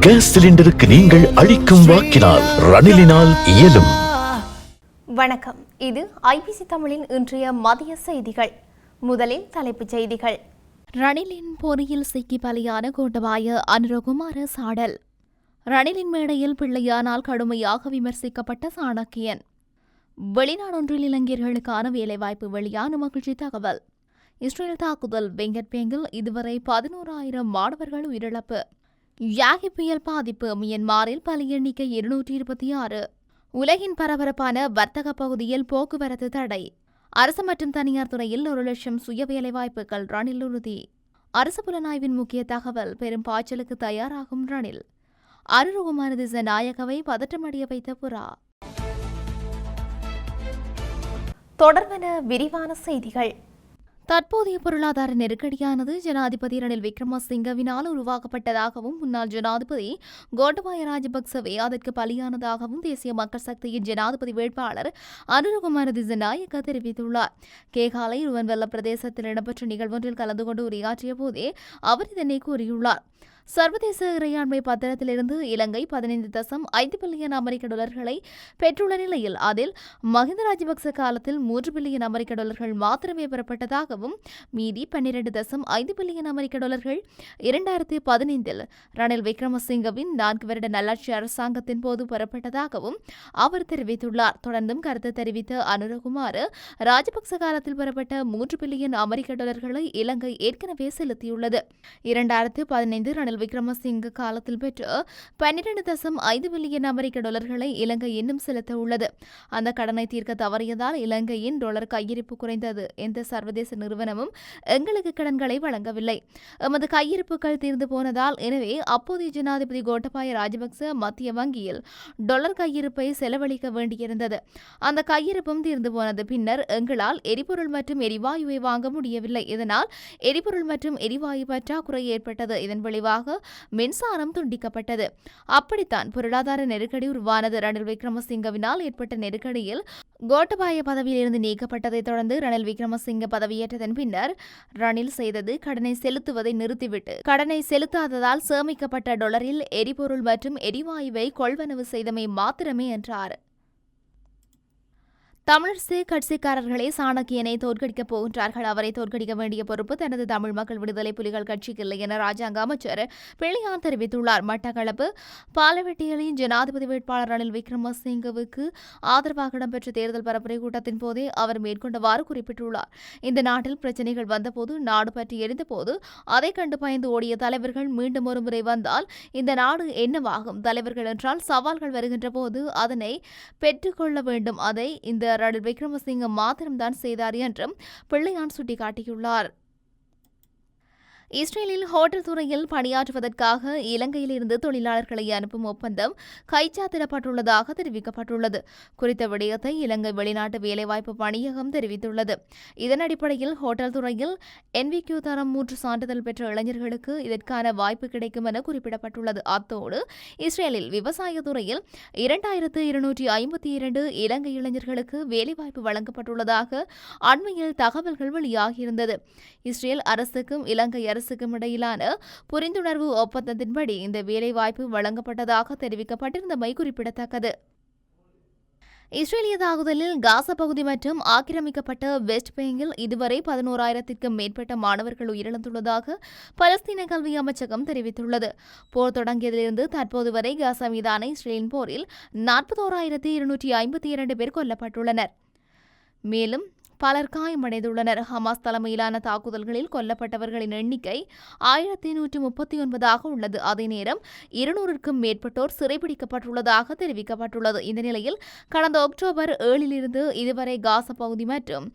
Case சிலிண்டருக்கு நீங்கள் அளிக்கும் வாக்கினால் ரணிலினால் இயலும். வணக்கம். இது ஐபிசி தமிழின் இன்றைய மதிய செய்திகள். முதலில் தலைப்புச் செய்திகள். ரணிலின் பொறியில் சிக்கி பலியான கோட்டபாய அனுரகுமார சாடல். ரணிலின் மேடையில் பிள்ளையானால் கடுமையாக விமர்சிக்கப்பட்ட சாணக்கியன். வெளிநாடொன்றில் இளைஞர்களுக்கான வேலைவாய்ப்பு வெளியான மகிழ்ச்சி தகவல். இஸ்ரேல் தாக்குதல் வெங்கட் பேங்கில் இதுவரை பதினோராயிரம் மாணவர்கள் உயிரிழப்பு. யாகி புயல் பாதிப்பு மியன்மாரில் பலி எண்ணிக்கை இருநூற்றி இருபத்தி ஆறு. உலகின் பரபரப்பான வர்த்தக பகுதியில் போக்குவரத்து தடை. அரசு மற்றும் தனியார் துறையில் ஒரு லட்சம் சுய வேலைவாய்ப்புகள் ரணில் உறுதி. அரசு புலனாய்வின் முக்கிய தகவல் பெரும் பாய்ச்சலுக்கு தயாராகும் ரணில். அருகுமார திச நாயகவை பதற்றமடைய வைத்த புறா. தொடர்பென விரிவான செய்திகள். தற்போதைய பொருளாதார நெருக்கடியானது ஜனாதிபதி ரணில் விக்ரமசிங்கவினால் உருவாக்கப்பட்டதாகவும் முன்னாள் ஜனாதிபதி கோட்டபாய ராஜபக்சவே அதற்கு பலியானதாகவும் தேசிய மக்கள் சக்தியின் ஜனாதிபதி வேட்பாளர் அனுரகுமார திசநாயக்க தெரிவித்துள்ளார். கேகாலை ருவன்வெல்ல பிரதேசத்தில் இடம்பெற்ற நிகழ்வொன்றில் கலந்து கொண்டு உரையாற்றிய போதே அவர் இதனை கூறியுள்ளார். சர்வதேச இறையாண்மை பத்திரத்திலிருந்து இலங்கை பதினைந்து தசம் ஐந்து பில்லியன் அமெரிக்க டாலர்களை பெற்றுள்ள நிலையில் அதில் மஹிந்த ராஜபக்ச காலத்தில் மூன்று பில்லியன் அமெரிக்க டாலர்கள் மாத்திரமே பெறப்பட்டதாகவும் மீதி பன்னிரண்டு தசம் ஐந்து பில்லியன் அமெரிக்க டாலர்கள் இரண்டாயிரத்தி பதினைந்தில் ரணில் விக்ரமசிங்கவின் நான்கு வருட நல்லாட்சி அரசாங்கத்தின் போது பெறப்பட்டதாகவும் அவர் தெரிவித்துள்ளார். தொடர்ந்தும் கருத்து தெரிவித்த அனுரகுமார் ராஜபக்ச காலத்தில் பெறப்பட்ட மூன்று பில்லியன் அமெரிக்க டாலர்களை இலங்கை ஏற்கனவே செலுத்தியுள்ளது. இரண்டாயிரத்து பதினைந்து ரணில் விக்ரமசிங்க காலத்தில் பெற்று பன்னிரண்டு தசம் ஐந்து பில்லியன் அமெரிக்க டாலர்களை இலங்கை இன்னும் செலுத்த உள்ளது அந்த கடனை தீர்க்க தவறியதால் இலங்கையின் டாலர் கையிருப்பு குறைந்தது எந்த சர்வதேச நிறுவனமும் எங்களுக்கு கடன்களை வழங்கவில்லை. எமது கையிருப்புகள் தீர்ந்து போனதால் எனவே அப்போதைய ஜனாதிபதி கோட்டபாய ராஜபக்ச மத்திய வங்கியில் டாலர் கையிருப்பை செலவழிக்க வேண்டியிருந்தது. அந்த கையிருப்பும் தீர்ந்து போனது பின்னர் எங்களால் எரிபொருள் மற்றும் எரிவாயுவை வாங்க முடியவில்லை. இதனால் எரிபொருள் மற்றும் எரிவாயு பற்றாக்குறை ஏற்பட்டது. இதன் விளைவாக மின்சாரம் துண்டிக்கப்பட்டது. அப்படித்தான் பொருளாதார நெருக்கடி உருவானது. ரணில் விக்ரமசிங்கவினால் ஏற்பட்ட நெருக்கடியில் கோட்டபாய பதவியிலிருந்து நீக்கப்பட்டதைத் தொடர்ந்து ரணில் விக்ரமசிங்க பதவியேற்றதன் பின்னர் ரணில் செய்தது கடனை செலுத்துவதை நிறுத்திவிட்டு கடனை செலுத்தாததால் சேமிக்கப்பட்ட டொலரில் எரிபொருள் மற்றும் எரிவாயுவை கொள்வனவு செய்தமை மாத்திரமே என்றார். தமிழரசு கட்சிக்காரர்களே சாணக்கியனை தோற்கடிக்கப் போகின்றார்கள். அவரை தோற்கடிக்க வேண்டிய பொறுப்பு தனது தமிழ் மக்கள் விடுதலை புலிகள் கட்சிக்கு இல்லை என ராஜாங்க அமைச்சர் பிள்ளையான் தெரிவித்துள்ளார். மட்டக்களப்பு பாலவெட்டிகளின் ஜனாதிபதி வேட்பாளர் ரணில் விக்ரமசிங்கவுக்கு ஆதரவாக இடம்பெற்ற தேர்தல் பரப்புரை கூட்டத்தின் போதே அவர் மேற்கொண்டவாறு குறிப்பிட்டுள்ளார். இந்த நாட்டில் பிரச்சினைகள் வந்தபோது நாடு பற்றி எரிந்தபோது அதை கண்டு பயந்து ஓடிய தலைவர்கள் மீண்டும் ஒரு முறை வந்தால் இந்த நாடு என்னவாகும்? தலைவர்கள் என்றால் சவால்கள் வருகின்ற போது அதனை பெற்றுக்கொள்ள வேண்டும். அதை இந்த ரணில் விக்ரமசிங்க மாத்திரம்தான் செய்தார் என்றும் பிள்ளையான் சுட்டிக்காட்டியுள்ளார். இஸ்ரேலில் ஹோட்டல் துறையில் பணியாற்றுவதற்காக இலங்கையிலிருந்து தொழிலாளர்களை அனுப்பும் ஒப்பந்தம் கைச்சாத்திடப்பட்டுள்ளதாக தெரிவிக்கப்பட்டுள்ளது. குறித்த விடயத்தை இலங்கை வெளிநாட்டு வேலைவாய்ப்பு பணியகம் தெரிவித்துள்ளது. இதன் அடிப்படையில் ஹோட்டல் துறையில் என்விக்யூ தரம் மூன்று சான்றிதழ் பெற்ற இளைஞர்களுக்கு இதற்கான வாய்ப்பு கிடைக்கும் என குறிப்பிடப்பட்டுள்ளது. அத்தோடு இஸ்ரேலில் விவசாய துறையில் இரண்டாயிரத்து இருநூற்றி ஐம்பத்தி இரண்டு இலங்கை இளைஞர்களுக்கு வேலைவாய்ப்பு வழங்கப்பட்டுள்ளதாக அண்மையில் தகவல்கள் வெளியாகியிருந்தது. இஸ்ரேல் அரசுக்கும் இலங்கை அரசுக்கும் இடையிலான புரிந்துணர்வு ஒப்பந்தத்தின்படி இந்த வேலைவாய்ப்பு வழங்கப்பட்டதாக தெரிவிக்கப்பட்டிருந்தமை குறிப்பிடத்தக்கது. இஸ்ரேலிய தாக்குதலில் காசா பகுதி மற்றும் ஆக்கிரமிக்கப்பட்ட வெஸ்ட் பேங்கில் இதுவரை பதினோராயிரத்திற்கும் மேற்பட்ட மாணவர்கள் உயிரிழந்துள்ளதாக பலஸ்தீன கல்வி அமைச்சகம் தெரிவித்துள்ளது. போர் தொடங்கியதிலிருந்து தற்போது வரை காசா மீதான இஸ்ரேலின் போரில் நாற்பத்தோராயிரத்தி இருநூற்றி ஐம்பத்தி இரண்டு பேர் கொல்லப்பட்டுள்ளனர். மேலும் பலர் காயமடைந்துள்ளனர். ஹமாஸ் தலைமையிலான தாக்குதல்களில் கொல்லப்பட்டவர்களின் எண்ணிக்கை ஆயிரத்தி நூற்றி முப்பத்தி ஒன்பதாக உள்ளது. அதே நேரம் இருநூறுக்கும் மேற்பட்டோர் சிறைபிடிக்கப்பட்டுள்ளதாக தெரிவிக்கப்பட்டுள்ளது. இந்த நிலையில் கடந்த அக்டோபர் ஏழிலிருந்து இதுவரை காசா பகுதி மற்றும்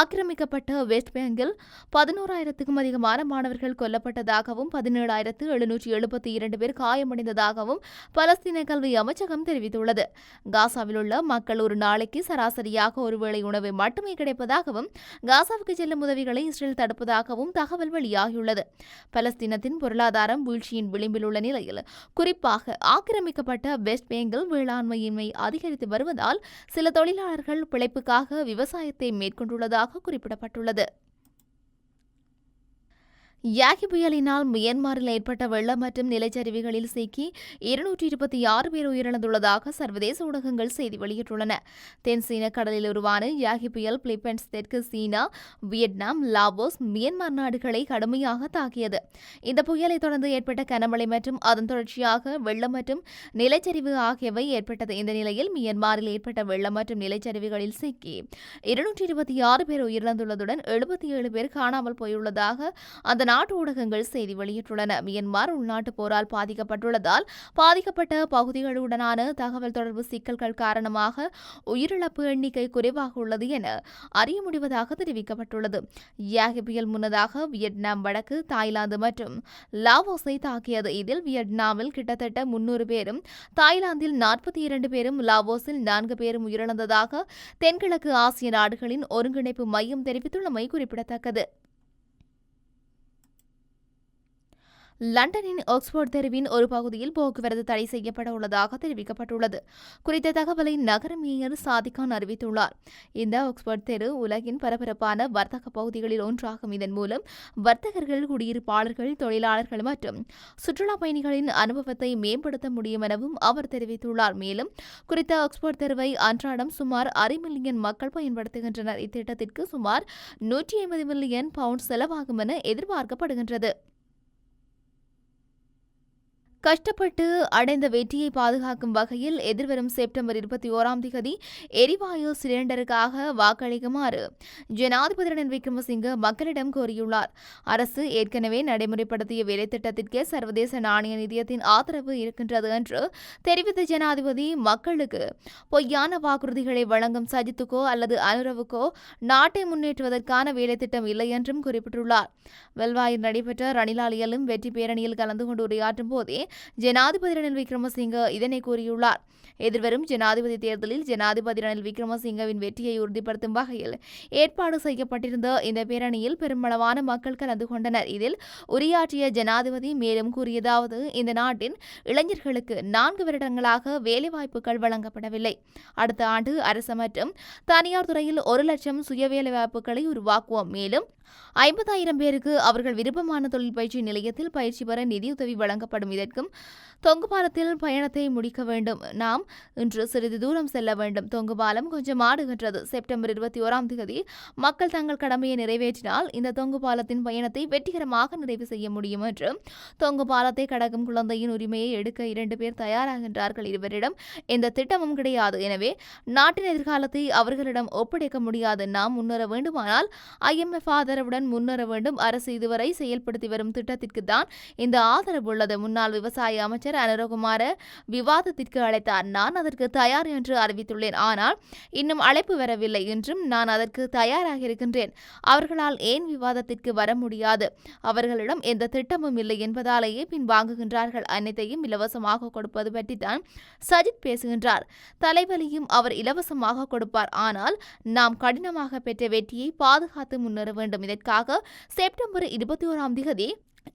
ஆக்கிரமிக்கப்பட்ட வெஸ்ட் பேங்கில் பதினோராயிரத்துக்கும் அதிகமான மாணவர்கள் கொல்லப்பட்டதாகவும் பதினேழாயிரத்து எழுநூற்றி எழுபத்தி இரண்டு பேர் காயமடைந்ததாகவும் பலஸ்தீன கல்வி அமைச்சகம் தெரிவித்துள்ளது. காசாவில் உள்ள மக்கள் ஒரு நாளைக்கு சராசரியாக ஒருவேளை உணவு மட்டுமே கிடைப்பது வருவதாகவும் காசாவுக்கு செல்லும் உதவிகளை இஸ்ரேல் தடுப்பதாகவும் தகவல் வெளியாகியுள்ளது. பலஸ்தீனத்தின் பொருளாதாரம் வீழ்ச்சியின் விளிம்பில் உள்ள நிலையில் குறிப்பாக ஆக்கிரமிக்கப்பட்ட வெஸ்ட் பேங்கில் வேளாண்மையின்மை அதிகரித்து வருவதால் சில தொழிலாளர்கள் பிழைப்புக்காக விவசாயத்தை மேற்கொண்டுள்ளதாக குறிப்பிடப்பட்டுள்ளது. யாகி புயலினால் மியன்மாரில் ஏற்பட்ட வெள்ளம் மற்றும் நிலச்சரிவுகளில் சிக்கி இருநூற்றி இருபத்தி ஆறு பேர் உயிரிழந்துள்ளதாக சர்வதேச ஊடகங்கள் செய்தி வெளியிட்டுள்ளன. தென் சீன கடலில் உருவான யாகி புயல் பிலிப்பைன்ஸ் தெற்கு சீனா வியட்நாம் லாவோஸ் மியன்மார் நாடுகளை கடுமையாக தாக்கியது. இந்த புயலை தொடர்ந்து ஏற்பட்ட கனமழை மற்றும் அதன் தொடர்ச்சியாக வெள்ளம் மற்றும் நிலச்சரிவு ஆகியவை ஏற்பட்டது. இந்த நிலையில் மியன்மாரில் ஏற்பட்ட வெள்ளம் மற்றும் நிலச்சரிவுகளில் சிக்கி இருநூற்றி இருபத்தி ஆறு பேர் உயிரிழந்துள்ளதுடன் எழுபத்தி ஏழு பேர் காணாமல் போயுள்ளதாக அந்த நாட்டு ஊடகங்கள் செய்தி வெளியிட்டுள்ளன. மியன்மார் உள்நாட்டு போரால் பாதிக்கப்பட்டுள்ளதால் பாதிக்கப்பட்ட பகுதிகளுடனான தகவல் தொடர்பு சிக்கல்கள் காரணமாக உயிரிழப்பு எண்ணிக்கை குறைவாக உள்ளது என அறிய முடிவதாக தெரிவிக்கப்பட்டுள்ளது. யாகி புயல் முன்னதாக வியட்நாம் வடக்கு தாய்லாந்து மற்றும் லாவோஸை தாக்கியது. இதில் வியட்நாமில் கிட்டத்தட்ட முன்னூறு பேரும் தாய்லாந்தில் நாற்பத்தி இரண்டு பேரும் லாவோஸில் நான்கு பேரும் உயிரிழந்ததாக தென்கிழக்கு ஆசிய நாடுகளின் ஒருங்கிணைப்பு மையம் தெரிவித்துள்ளமை குறிப்பிடத்தக்கது. லண்டனின் ஆக்ஸ்போர்ட் தெருவின் ஒரு பகுதியில் போக்குவரத்து தடை செய்யப்பட உள்ளதாக தெரிவிக்கப்பட்டுள்ளது. குறித்த தகவலை நகர மேயர் சாதிகான் அறிவித்துள்ளார். இந்த ஆக்ஸ்போர்ட் தெரு உலகின் பரபரப்பான வர்த்தக பகுதிகளில் ஒன்றாகும். இதன் மூலம் வர்த்தகர்கள் குடியிருப்பாளர்கள் தொழிலாளர்கள் மற்றும் சுற்றுலா பயணிகளின் அனுபவத்தை மேம்படுத்த முடியும் எனவும் அவர் தெரிவித்துள்ளார். மேலும் குறித்த ஆக்ஸ்போர்ட் தெருவை அன்றாடம் சுமார் அரை மில்லியன் மக்கள் பயன்படுத்துகின்றனர். இத்திட்டத்திற்கு சுமார் நூற்றி ஐம்பது மில்லியன் பவுண்ட் செலவாகும் என எதிர்பார்க்கப்படுகின்றது. கஷ்டப்பட்டு அடைந்த வெற்றியை பாதுகாக்கும் வகையில் எதிர்வரும் செப்டம்பர் இருபத்தி ஓராம் தேதி எரிவாயு சிலிண்டருக்காக வாக்களிக்குமாறு ஜனாதிபதி ரணில் விக்ரமசிங்க மக்களிடம் கோரியுள்ளார். அரசு ஏற்கனவே நடைமுறைப்படுத்திய வேலைத்திட்டத்திற்கே சர்வதேச நாணய நிதியத்தின் ஆதரவு இருக்கின்றது என்று தெரிவித்த ஜனாதிபதி மக்களுக்கு பொய்யான வாக்குறுதிகளை வழங்கும் சஜித்துக்கோ அல்லது அனுரவுக்கோ நாட்டை முன்னேற்றுவதற்கான வேலைத்திட்டம் இல்லை என்றும் குறிப்பிட்டுள்ளார். வெல்வாயில் நடைபெற்ற ரணிலாலியலும் வெற்றி பேரணியில் கலந்து கொண்டு உரையாற்றும் போதே ஜனாதிபதி ரணில் விக்ரமசிங்க இதனை கூறியுள்ளார். எதிர்வரும் ஜனாதிபதி தேர்தலில் ஜனாதிபதி ரணில் விக்ரமசிங்கவின் வெற்றியை உறுதிப்படுத்தும் வகையில் ஏற்பாடு செய்யப்பட்டிருந்த இந்த பேரணியில் பெருமளவான மக்கள் கலந்து கொண்டனர். இதில் உரையாற்றிய ஜனாதிபதி மேலும் கூறியதாவது இந்த நாட்டின் இளைஞர்களுக்கு நான்கு வருடங்களாக வேலைவாய்ப்புகள் வழங்கப்படவில்லை. அடுத்த ஆண்டு அரசு மற்றும் தனியார் துறையில் ஒரு லட்சம் சுய வேலைவாய்ப்புகளை உருவாக்குவோம். மேலும் ஐம்பதாயிரம் பேருக்கு அவர்கள் விருப்பமான தொழில் பயிற்சி நிலையத்தில் பயிற்சி பெற நிதியுதவி வழங்கப்படும். இதற்கு கிடைக்கும் தொங்குபாலத்தில் பயணத்தை முடிக்க வேண்டும். நாம் இன்று சிறிது தூரம் செல்ல வேண்டும். தொங்குபாலம் கொஞ்சம் ஆடுகின்றது செப்டம்பர் இருபத்தி ஓராம் தேதி மக்கள் தங்கள் கடமையை நிறைவேற்றினால் இந்த தொங்கு பாலத்தின் பயணத்தை வெற்றிகரமாக நிறைவு செய்ய முடியும் என்று தொங்கு பாலத்தை கடக்கும் குழந்தையின் உரிமையை எடுக்க இரண்டு பேர் தயாராகின்றார்கள் இருவரிடம். எந்த திட்டமும் கிடையாது. எனவே நாட்டின் எதிர்காலத்தை அவர்களிடம் ஒப்படைக்க முடியாது. நாம் முன்னேற வேண்டுமானால் ஐஎம்எஃப் ஆதரவுடன் முன்னேற வேண்டும். அரசு இதுவரை செயல்படுத்தி வரும் திட்டத்திற்கு தான் இந்த ஆதரவு உள்ளது. முன்னாள் விவசாய விவசாய அமைச்சர் அனுரகுமார விவாதத்திற்கு அழைத்தார். நான் அதற்கு தயார் என்று அறிவித்துள்ளேன். ஆனால் இன்னும் அழைப்பு வரவில்லை என்றும் நான் அதற்கு தயாராக இருக்கின்றேன். அவர்களால் ஏன் விவாதத்திற்கு வர முடியாது? அவர்களிடம் எந்த திட்டமும் இல்லை என்பதாலேயே பின் வாங்குகின்றார்கள். அனைத்தையும் இலவசமாக கொடுப்பது பற்றித்தான் சஜித் பேசுகின்றார். தலைவலியும் அவர் இலவசமாக கொடுப்பார். ஆனால் நாம் கடினமாக பெற்ற வெற்றியை பாதுகாத்து முன்னேற வேண்டும். இதற்காக செப்டம்பர் இருபத்தி ஓராம் தேதி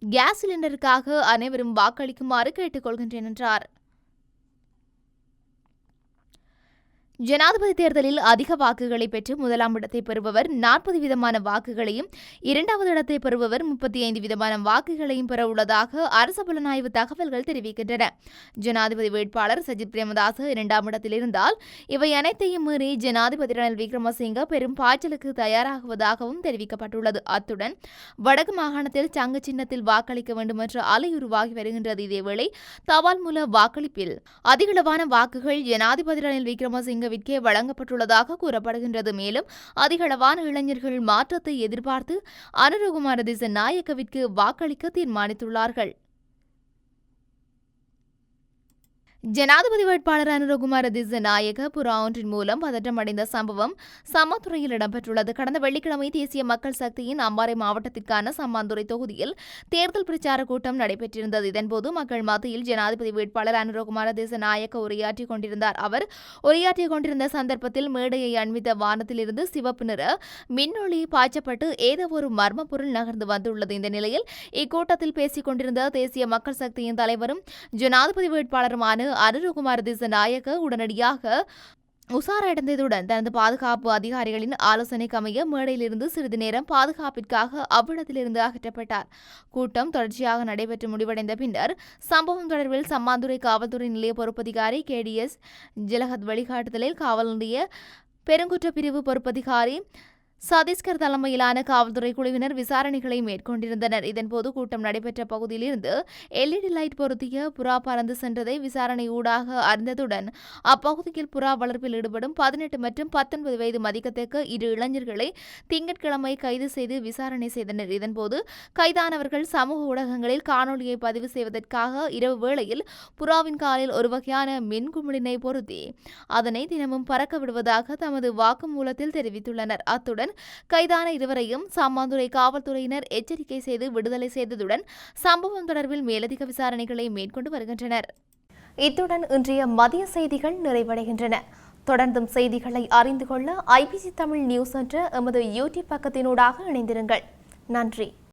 கேஸ் சிலிண்டருக்காக அனைவரும் வாக்களிக்குமாறு கேட்டுக்கொள்கின்றேன் என்றார். ஜனாதிபதி தேர்தலில் அதிக வாக்குகளை பெற்று முதலாம் இடத்தை பெறுபவர் நாற்பது விதமான வாக்குகளையும் இரண்டாவது இடத்தை பெறுபவர் முப்பத்தி ஐந்து விதமான வாக்குகளையும் பெற உள்ளதாக அரசு புலனாய்வு தகவல்கள் தெரிவிக்கின்றன. ஜனாதிபதி வேட்பாளர் சஜித் பிரேமதாஸ் இரண்டாம் இடத்தில் இருந்தால் இவை அனைத்தையும் மீறி ஜனாதிபதி ரணில் விக்ரமசிங்க பெரும் பாய்ச்சலுக்கு தயாராகுவதாகவும் தெரிவிக்கப்பட்டுள்ளது. அத்துடன் வடக்கு மாகாணத்தில் சங்க சின்னத்தில் வாக்களிக்க வேண்டும் என்ற அலை உருவாகி வருகின்றது. இதேவேளை தபால் மூல வாக்களிப்பில் அதிகளவான வாக்குகள் ஜனாதிபதி ரணில் விக்ரமசிங்க சிங்கவிற்கே வழங்கப்பட்டுள்ளதாக கூறப்படுகின்றது. மேலும் அதிகளவான இளைஞர்கள் மாற்றத்தை எதிர்பார்த்து அனுரகுமார திசநாயக்கவிற்கு வாக்களிக்க தீர்மானித்துள்ளார்கள். ஜனாதிபதி வேட்பாளர் அனுரகுமார திசநாயக புறா ஒன்றின் மூலம் பதற்றமடைந்த சம்பவம் சமத்துறையில் இடம்பெற்றுள்ளது. கடந்த வெள்ளிக்கிழமை தேசிய மக்கள் சக்தியின் அம்பாறை மாவட்டத்திற்கான சம்மாந்துறை தொகுதியில் தேர்தல் பிரச்சார கூட்டம் நடைபெற்றிருந்தது. இதன்போது மக்கள் மத்தியில் ஜனாதிபதி வேட்பாளர் அனுரகுமார திசநாயக்க உரையாற்றிக் கொண்டிருந்தார். அவர் உரையாற்றிக் கொண்டிருந்த சந்தர்ப்பத்தில் மேடையை அண்மித்த வானத்திலிருந்து சிவப்பு நிற மின்னொளி பாய்ச்சப்பட்டு ஏதோ ஒரு மர்ம பொருள் நகர்ந்து வந்துள்ளது. இந்த நிலையில் இக்கூட்டத்தில் பேசிக் கொண்டிருந்த தேசிய மக்கள் சக்தியின் தலைவரும் ஜனாதிபதி வேட்பாளருமான அனுரகுமார் திசநாயக்க உடனடியாக உசாரடைந்ததுடன் தனது பாதுகாப்பு அதிகாரிகளின் ஆலோசனைக்கு அமைய மேடையிலிருந்து சிறிது நேரம் பாதுகாப்பிற்காக அவ்விடத்திலிருந்து அகற்றப்பட்டார். கூட்டம் தொடர்ச்சியாக நடைபெற்று முடிவடைந்த பின்னர் சம்பவம் தொடர்பில் சம்மாந்துறை காவல்துறை நிலைய பொறுப்பதிகாரி கேடிஎஸ் ஜிலகத் வழிகாட்டுதலில் காவல் நிலைய பெருங்குற்ற பிரிவு பொறுப்பதிகாரி சதீஸ்கர் தலைமையிலான காவல்துறை குழுவினர் விசாரணைகளை மேற்கொண்டிருந்தனர். இதன்போது கூட்டம் நடைபெற்ற பகுதியிலிருந்து எல்இடி லைட் பொருத்திய புறா பறந்து சென்றதை விசாரணை ஊடாக அறிந்ததுடன் அப்பகுதியில் புறா வளர்ப்பில் ஈடுபடும் பதினெட்டு மற்றும் பத்தொன்பது வயது மதிக்கத்தக்க இரு இளைஞர்களை திங்கட்கிழமை கைது செய்து விசாரணை செய்தனர். இதன்போது கைதானவர்கள் சமூக ஊடகங்களில் காணொலியை பதிவு செய்வதற்காக இரவு வேளையில் புறாவின் காலில் ஒரு வகையான மின்குமிழினை பொருத்தி அதனை தினமும் பறக்க விடுவதாக தமது வாக்குமூலத்தில் தெரிவித்துள்ளனர். அத்துடன் கைதான இருவரையும் சாமாந்துறை காவல்துறையினர் எச்சரிக்கை செய்து விடுதலை செய்ததுடன் சம்பவம் தொடர்பில் மேலதிக விசாரணைகளை மேற்கொண்டு வருகின்றனர். இத்துடன் இன்றைய மதிய செய்திகள் நிறைவடைகின்றன. தொடர்ந்தும் செய்திகளை அறிந்து கொள்ள ஐபிசி தமிழ் நியூஸ் என்ற எமது யூடியூப் பக்கத்தினூடாக இணைந்திருங்கள். நன்றி.